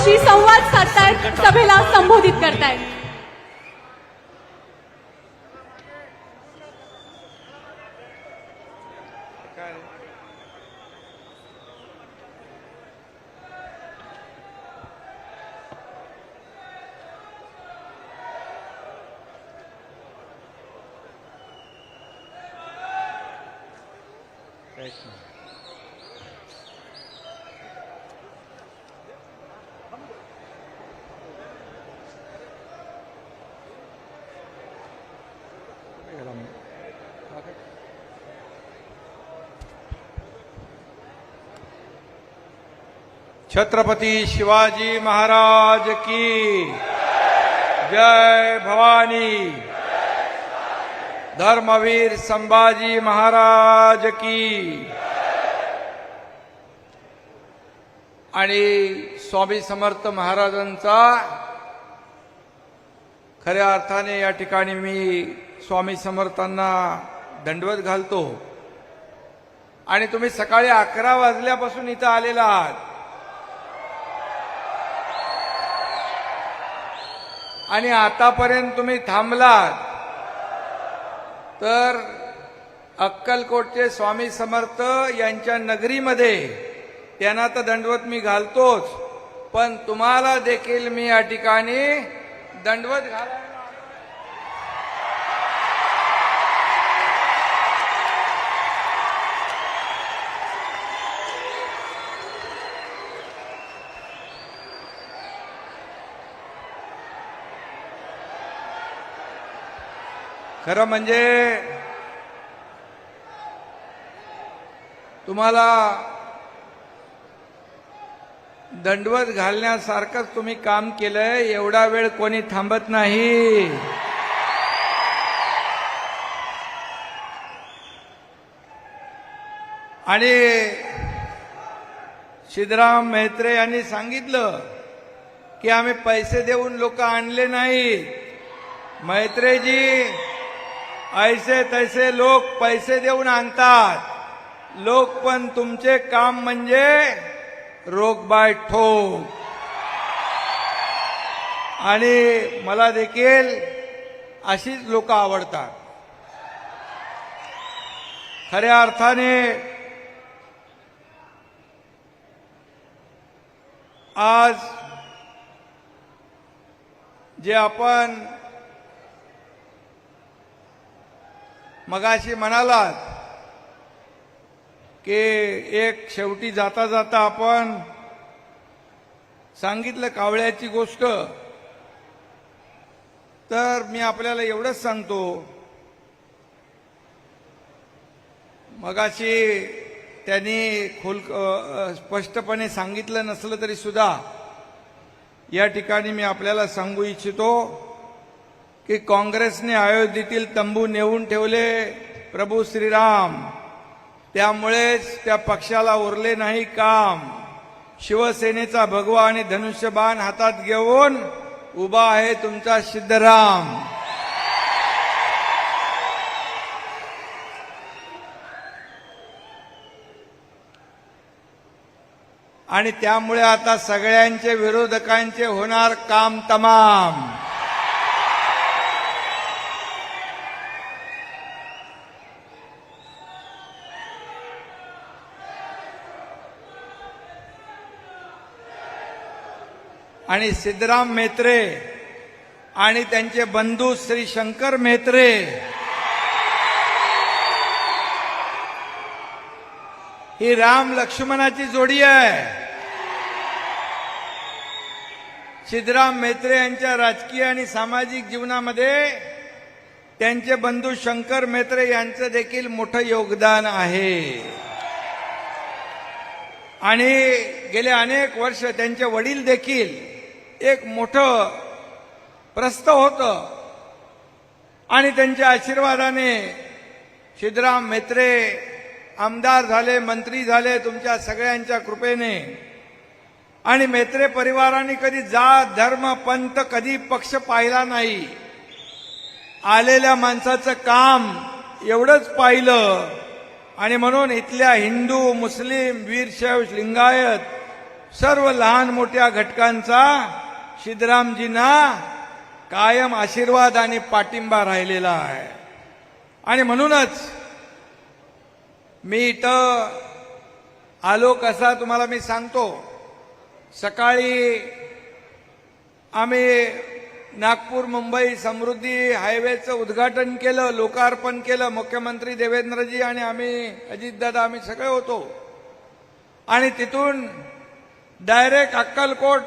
आपल्याशी संवाद साधतायत सभेला संबोधित करतायत Thank you. छत्रपती शिवाजी महाराज की जय भवानी। धर्मवीर संभाजी महाराज की। आणि स्वामी समर्थ महाराजांचा खऱ्या अर्थाने या ठिकाणी मी स्वामी समर्थांना दंडवत घालतो. आणि तुम्ही सकाळी अकरा वाजल्यापासून इथं आलेला आहात. आणि आतापर्यंत तुम्ही थांबलात. तर अक्कलकोटचे स्वामी समर्थ यांच्या नगरीमध्ये त्यांना तर दंडवत मी घालतोच पण तुम्हाला देखील मी या ठिकाणी दंडवत घालायला खरं म्हणजे तुम्हाला दंडवत घालण्यासारखंच तुम्ही काम केलंय एवढा वेळ कोणी थांबत नाही. आणि सिद्धराम मेहत्रे यांनी सांगितलं की आम्ही पैसे देऊन लोक आणले नाहीत. मैत्रेजी ऐसे तैसे लोक पैसे देऊन आणतात. लोक पण तुमचे काम म्हणजे रोग बाय ठोक. आणि मला देखील अशीच लोक आवडतात. खऱ्या अर्थाने आज जे आपण मगाशी म्हणालात की एक शेवटी जाता जाता आपण सांगितलं कावळ्याची गोष्ट. तर मी आपल्याला एवढंच सांगतो. मगाशी त्यांनी खोल स्पष्टपणे सांगितलं नसलं तरी सुद्धा या ठिकाणी मी आपल्याला सांगू इच्छितो. की काँग्रेसने अयोध्येतील तंबू नेऊन ठेवले प्रभू श्रीराम. त्यामुळेच त्या पक्षाला उरले नाही काम. शिवसेनेचा भगवा आणि धनुष्यबाण हातात घेऊन उभा आहे तुमचा सिद्धराम. आणि त्यामुळे आता सगळ्यांचे विरोधकांचे होणार काम तमाम. आणि सिद्धराम मेत्रे आणि त्यांचे बंधू श्री शंकर मेत्रे. ही राम लक्ष्मणाची जोडी आहे. सिद्धराम मेत्रे यांच्या राजकीय आणि सामाजिक जीवनामध्ये त्यांचे बंधू शंकर मेत्रे यांचं देखील मोठं योगदान आहे. आणि गेले अनेक वर्ष त्यांचे वडील देखील एक मोठं प्रस्थ होतं. आणि त्यांच्या आशीर्वादाने सिद्धराम मेत्रे आमदार झाले मंत्री झाले तुमच्या सगळ्यांच्या कृपेने. आणि मेत्रे परिवाराने कधी जात धर्म पंत कधी पक्ष पाहिला नाही. आलेल्या माणसाचं काम एवढंच पाहिलं. आणि म्हणून इथल्या हिंदू मुस्लिम वीरशैव लिंगायत सर्व लहान मोठ्या घटकांचा सिद्धरामजींना कायम आशीर्वाद आणि पाठिंबा राहिलेला आहे. आणि म्हणूनच मी इथं आलो कसा तुम्हाला मी सांगतो. सकाळी आम्ही नागपूर मुंबई समृद्धी हायवेचं उद्घाटन केलं लोकार्पण केलं मुख्यमंत्री देवेंद्रजी आणि आम्ही अजितदादा आम्ही सगळे होतो. आणि तिथून डायरेक्ट अक्कलकोट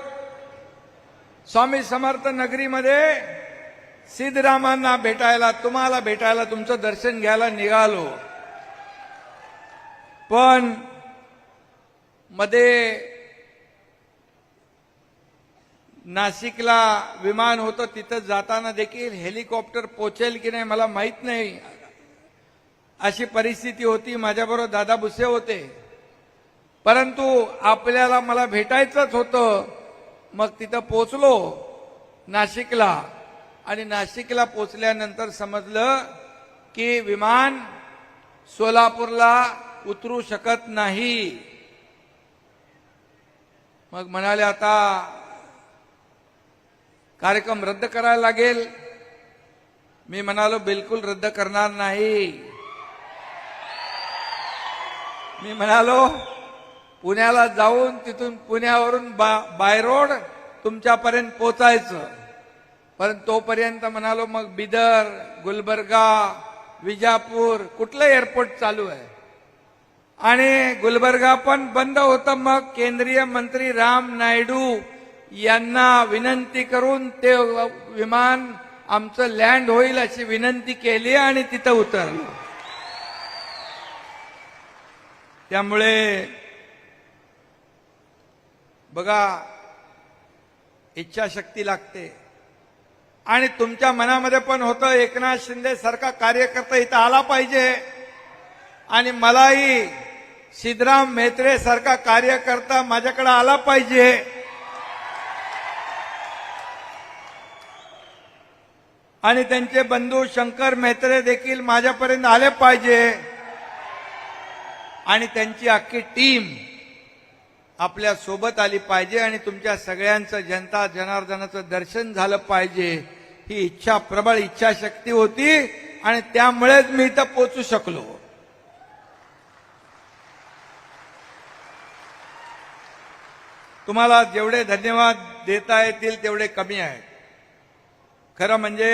स्वामी समर्थ नगरीमध्ये सिद्धरामांना भेटायला तुम्हाला भेटायला तुमचं दर्शन घ्यायला निघालो. पण मध्ये नाशिकला विमान होतं तिथं जाताना देखील हेलिकॉप्टर पोचेल की नाही मला माहीत नाही. अशी परिस्थिती होती माझ्याबरोबर दादा भुसे होते. परंतु आपल्याला मला भेटायचंच होतं. मग तिथं पोचलो नाशिकला. आणि नाशिकला पोचल्यानंतर समजलं की विमान सोलापूरला उतरू शकत नाही. मग म्हणाले आता कार्यक्रम रद्द करायला लागेल. मी म्हणालो बिलकुल रद्द करणार नाही. मी म्हणालो पुण्याला जाऊन तिथून पुण्यावरून बा बाय रोड तुमच्यापर्यंत पोचायचं. पण तोपर्यंत म्हणालो मग बिदर गुलबर्गा विजापूर कुठलं एअरपोर्ट चालू आहे? आणि गुलबर्गा पण बंद होतं. मग केंद्रीय मंत्री राम नायडू यांना विनंती करून ते विमान आमचं लँड होईल अशी विनंती केली आणि तिथं उतरलं. त्यामुळे बघा इच्छाशक्ती लागते. आणि तुमच्या मनामध्ये पण होतं एकनाथ शिंदे सारखा कार्यकर्ता इथं आला पाहिजे. आणि मलाही सिद्धराम मेत्रे सारखा कार्यकर्ता माझ्याकडे आला पाहिजे. आणि त्यांचे बंधू शंकर मेत्रे देखील माझ्यापर्यंत आले पाहिजे. आणि त्यांची अख्खी टीम आपल्यासोबत आली पाहिजे आणि तुमच्या सगळ्यांचं जनता जनार्दनाचं दर्शन झालं पाहिजे. ही इच्छा प्रबळ इच्छाशक्ती होती आणि त्यामुळेच मी इथं पोचू शकलो. तुम्हाला जेवढे धन्यवाद देता येतील तेवढे कमी आहेत. खरं म्हणजे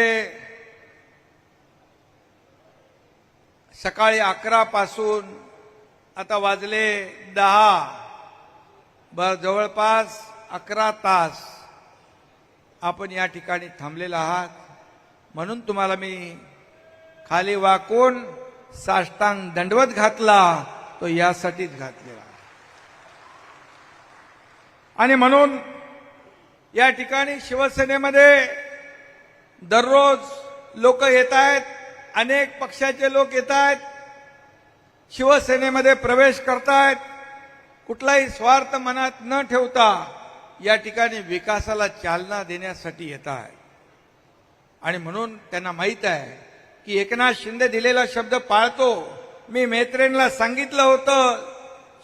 सकाळी अकरा पासून आता वाजले दहा. बर जवळपास अकरा तास आपण या ठिकाणी थांबलेला आहात. म्हणून तुम्हाला मी खाली वाकून साष्टांग दंडवत घातला तो यासाठीच घातलेला आणि म्हणून या ठिकाणी शिवसेनेमध्ये दररोज लोक येत आहेत अनेक पक्षाचे लोक येत आहेत शिवसेनेमध्ये प्रवेश करतायत. कुठलाही स्वार्थ मनात न ठेवता या ठिकाणी विकासाला चालना देण्यासाठी येत आहे आणि म्हणून त्यांना माहीत आहे की एकनाथ शिंदे दिलेला शब्द पाळतो. मी मेत्रेंना सांगितलं होतं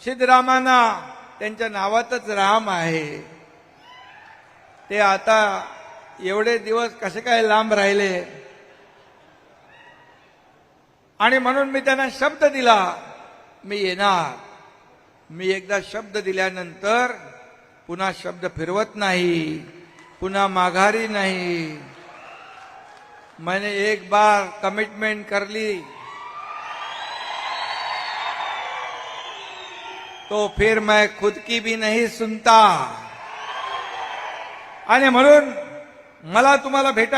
सिद्धरामांना त्यांच्या नावातच राम आहे. ते आता एवढे दिवस कसे काय लांब राहिले? आणि म्हणून मी त्यांना शब्द दिला मी येणार. मी एकदा शब्द दिल्यानंतर पुन्हा शब्द फिरवत नाही पुन्हा माघारी नाही. मैंने एक बार कमिटमेंट कर ली. तो फिर मैं खुद की भी नहीं सुनता. आणि म्हणून मला तुम्हाला भेटायला